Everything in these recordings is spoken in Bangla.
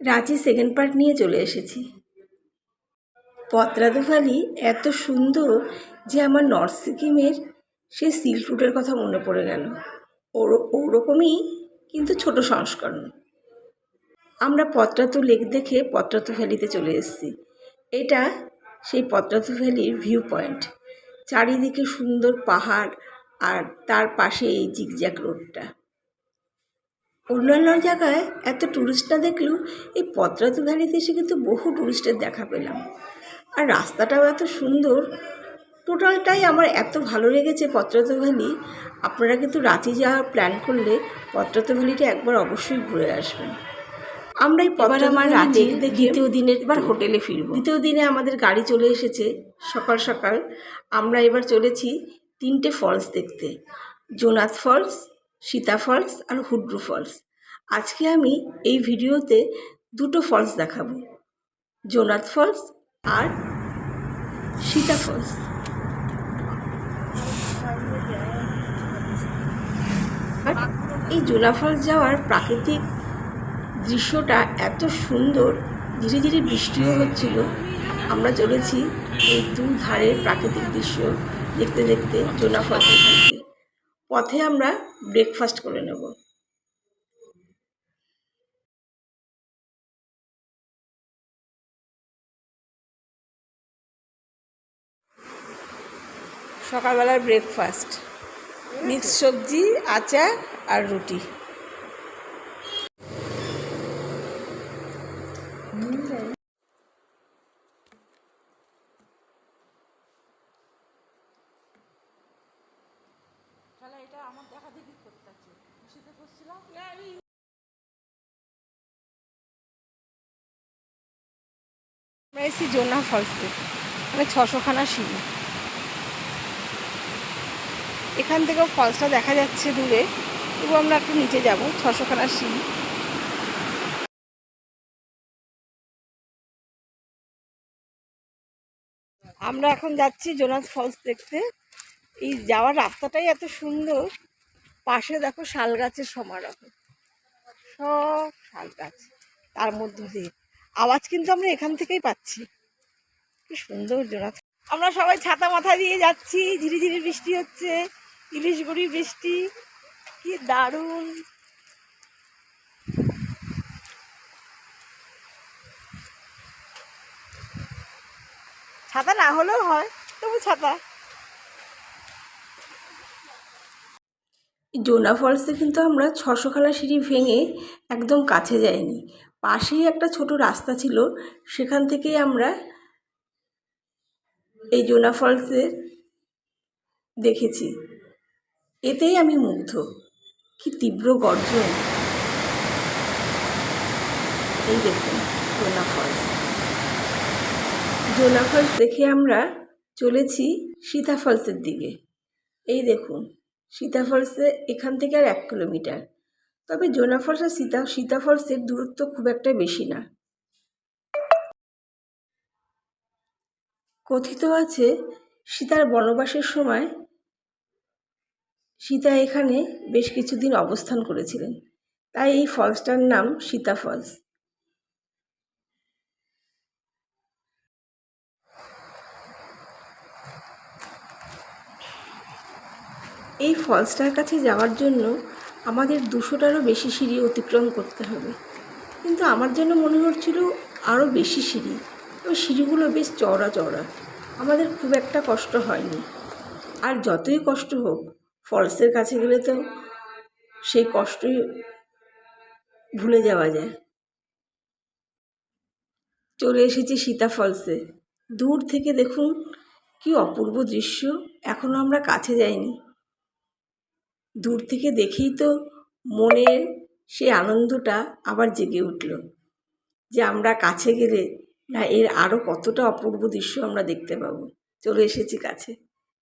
রাঁচি সেকেন্ড পার্ট নিয়ে চলে এসেছি। পত্রাদু ভ্যালি এত সুন্দর যে আমার নর্থ সিকিমের সেই সিল্ক রুটের কথা মনে পড়ে গেল। ওর, ওরকমই কিন্তু ছোট সংস্করণ। আমরা পত্রাতু লেক দেখে পত্রাতু ভ্যালিতে চলে এসেছি। এটা সেই পত্রাতু ভ্যালির ভিউ পয়েন্ট চারিদিকে সুন্দর পাহাড় আর তার পাশে এই জিগজ্যাক রোডটা অন্যান্য জায়গায় এত টুরিস্ট না দেখলেও এই পদ্রাতু ভ্যালিতে এসে কিন্তু বহু টুরিস্টের দেখা পেলাম। আর রাস্তাটাও এত সুন্দর। টোটালটাই আমার এত ভালো লেগেছে পত্রাতু ভ্যালি আপনারা কিন্তু রাতে যাওয়ার প্ল্যান করলে পত্রাতু ভ্যালিটা একবার অবশ্যই ঘুরে আসবেন। আমরা এই এবার আমার রাতে দ্বিতীয় দিনের এবার হোটেলে ফিরব। দ্বিতীয় দিনে আমাদের গাড়ি চলে এসেছে সকাল সকাল। আমরা এবার চলেছি তিনটে ফলস দেখতে। জোনাথ ফলস সীতা ফলস আর হুড্রু ফলস। আজকে আমি এই ভিডিওতে দুটো ফলস দেখাবো। জোনাথ ফলস আর সীতা ফলস। এই জোনা ফলস যাওয়ার প্রাকৃতিক দৃশ্যটা এত সুন্দর, ধীরে ধীরে বৃষ্টিও হচ্ছিল। আমরা চলেছি এই দু ধারের প্রাকৃতিক দৃশ্য দেখতে দেখতে জোনা ফলসের পথে আমরা ব্রেকফাস্ট করে নেব। সকালবেলার ব্রেকফাস্ট মিক্স সবজি আচার আর রুটি। আমরা এসেছি জোনা ফলসে মানে ছশোখানা সিঁড়ি এখান থেকেও ফলসটা দেখা যাচ্ছে দূরে। তবু আমরা একটু নিচে যাব ছশোখানা সিঁড়ি আমরা এখন যাচ্ছি জোনাস ফলস দেখতে। এই যাওয়ার রাস্তাটাই এত সুন্দর। পাশে দেখো শাল গাছের সমারোহ। সব শাল গাছ তার মধ্য দিয়ে। আওয়াজ কিন্তু আমরা এখান থেকেই পাচ্ছি। কি সুন্দর জোনাস আমরা সবাই ছাতা মাথা দিয়ে যাচ্ছি। ধীরে ধীরে বৃষ্টি হচ্ছে। ইলিশ গুড়ি বৃষ্টি। কি দারুণ। ছাতা না হলেও হয়, তবু ছাতা। জোনা ফলসে কিন্তু আমরা ছশোখানা সিঁড়ি ভেঙে একদম কাছে যাইনি। পাশেই একটা ছোট রাস্তা ছিল, সেখান থেকেই আমরা এই জোনা ফলসে দেখেছি। এতেই আমি মুগ্ধ। কি তীব্র গর্জন। এই দেখুন, জোনা ফলস। জোনা ফলস দেখে আমরা চলেছি সীতা ফলসের দিকে। এই দেখুন সীতা ফলসে এখান থেকে আর এক কিলোমিটার। তবে জোনা ফলস আর সীতা সীতা ফলসের দূরত্ব খুব একটা বেশি না। কথিত আছে, সীতার বনবাসের সময় সীতা এখানে বেশ কিছুদিন অবস্থান করেছিলেন। তাই এই ফলসটার নাম সীতা ফলস এই ফলসটার কাছে যাওয়ার জন্য আমাদের দুশোটারও বেশি সিঁড়ি অতিক্রম করতে হবে। কিন্তু আমার জন্য মনে হচ্ছিল আরও বেশি সিঁড়ি। ওই সিঁড়িগুলো বেশ চওড়া চওড়া। আমাদের খুব একটা কষ্ট হয়নি। আর যতই কষ্ট হোক, ফলসের কাছে গেলে তো সেই কষ্টই ভুলে যাওয়া যায়। চলে এসেছি সীতা ফলসে। দূর থেকে দেখুন কি অপূর্ব দৃশ্য। এখনও আমরা কাছে যাইনি। দূর থেকে দেখেই তো মনের সেই আনন্দটা আবার জেগে উঠল যে আমরা কাছে গেলে না, এর আরও কতটা অপূর্ব দৃশ্য আমরা দেখতে পাবো। চলে এসেছি কাছে।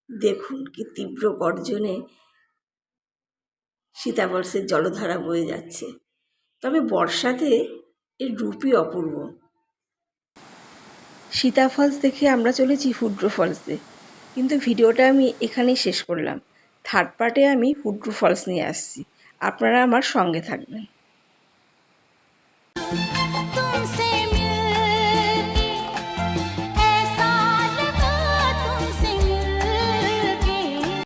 দেখুন কি তীব্র গর্জনে সীতাবর্ষের জলধারা বয়ে যাচ্ছে। তবে বর্ষাতে এর রূপই অপূর্ব। সীতা ফলস দেখে আমরা চলেছি হুড্রো ফলসে। কিন্তু ভিডিওটা আমি এখানেই শেষ করলাম। থার্ড পার্টে আমি হুড্রু ফলস নিয়ে আসছি। আপনারা আমার সঙ্গে থাকবেন।